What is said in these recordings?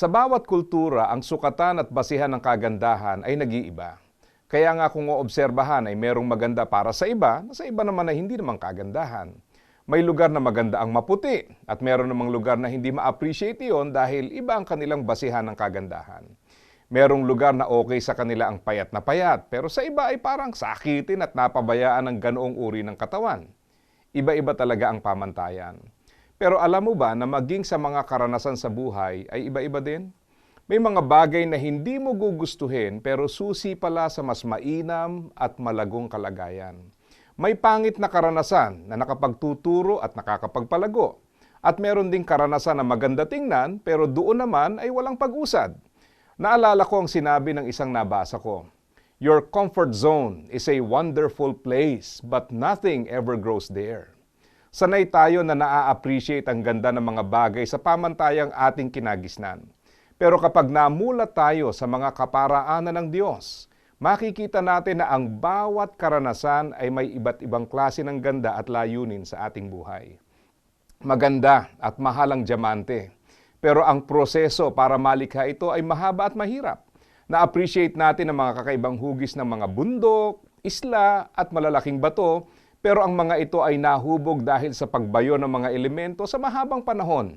Sa bawat kultura, ang sukatan at basihan ng kagandahan ay nag-iiba. Kaya nga kung oobserbahan ay merong maganda para sa iba, sa iba naman ay hindi naman kagandahan. May lugar na maganda ang maputi at meron namang lugar na hindi ma-appreciate iyon dahil iba ang kanilang basihan ng kagandahan. Merong lugar na okay sa kanila ang payat na payat, pero sa iba ay parang sakitin at napabayaan ng ganoong uri ng katawan. Iba-iba talaga ang pamantayan. Pero alam mo ba na maging sa mga karanasan sa buhay ay iba-iba din? May mga bagay na hindi mo gugustuhin pero susi pala sa mas mainam at malagong kalagayan. May pangit na karanasan na nakapagtuturo at nakakapagpalago. At meron ding karanasan na maganda tingnan pero doon naman ay walang pag-usad. Naalala ko ang sinabi ng isang nabasa ko. Your comfort zone is a wonderful place but nothing ever grows there. Sanay tayo na naa-appreciate ang ganda ng mga bagay sa pamantayang ating kinagisnan. Pero kapag namulat tayo sa mga kaparaanan ng Diyos, makikita natin na ang bawat karanasan ay may iba't ibang klase ng ganda at layunin sa ating buhay. Maganda at mahal ang diamante. Pero ang proseso para malikha ito ay mahaba at mahirap. Na-appreciate natin ang mga kakaibang hugis ng mga bundok, isla at malalaking bato, pero ang mga ito ay nahubog dahil sa pagbayo ng mga elemento sa mahabang panahon.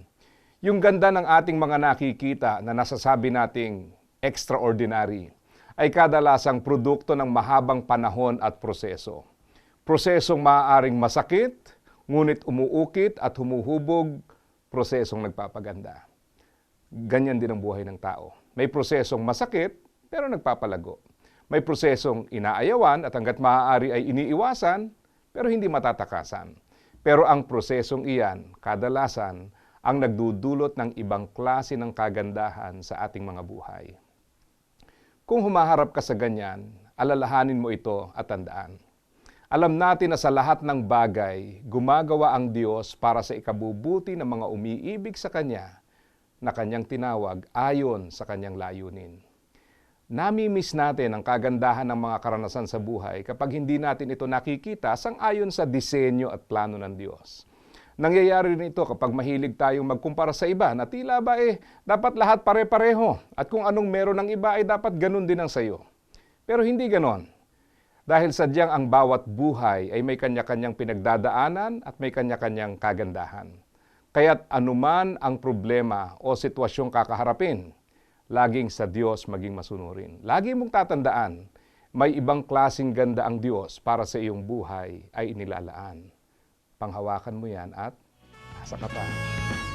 Yung ganda ng ating mga nakikita na nasasabi nating extraordinary ay kadalasang produkto ng mahabang panahon at proseso. Prosesong maaaring masakit, ngunit umuukit at humuhubog, prosesong nagpapaganda. Ganyan din ang buhay ng tao. May prosesong masakit, pero nagpapalago. May prosesong inaayawan at hanggat maaari ay iniiwasan, pero hindi matatakasan. Pero ang prosesong iyan, kadalasan, ang nagdudulot ng ibang klase ng kagandahan sa ating mga buhay. Kung humaharap ka sa ganyan, alalahanin mo ito at tandaan. Alam natin na sa lahat ng bagay, gumagawa ang Diyos para sa ikabubuti ng mga umiibig sa Kanya na Kanyang tinawag ayon sa Kanyang layunin. Namimiss natin ang kagandahan ng mga karanasan sa buhay kapag hindi natin ito nakikita sang ayon sa disenyo at plano ng Diyos. Nangyayari rin ito kapag mahilig tayong magkumpara sa iba na tila ba eh dapat lahat pare-pareho at kung anong meron ng iba ay dapat ganun din ang sayo. Pero hindi ganon. Dahil sadyang ang bawat buhay ay may kanya-kanyang pinagdadaanan at may kanya-kanyang kagandahan. Kaya't anuman ang problema o sitwasyong kakaharapin, laging sa Diyos maging masunurin. Lagi mong tatandaan, may ibang klasing ganda ang Diyos para sa iyong buhay ay inilalaan. Panghawakan mo yan at nasa ka.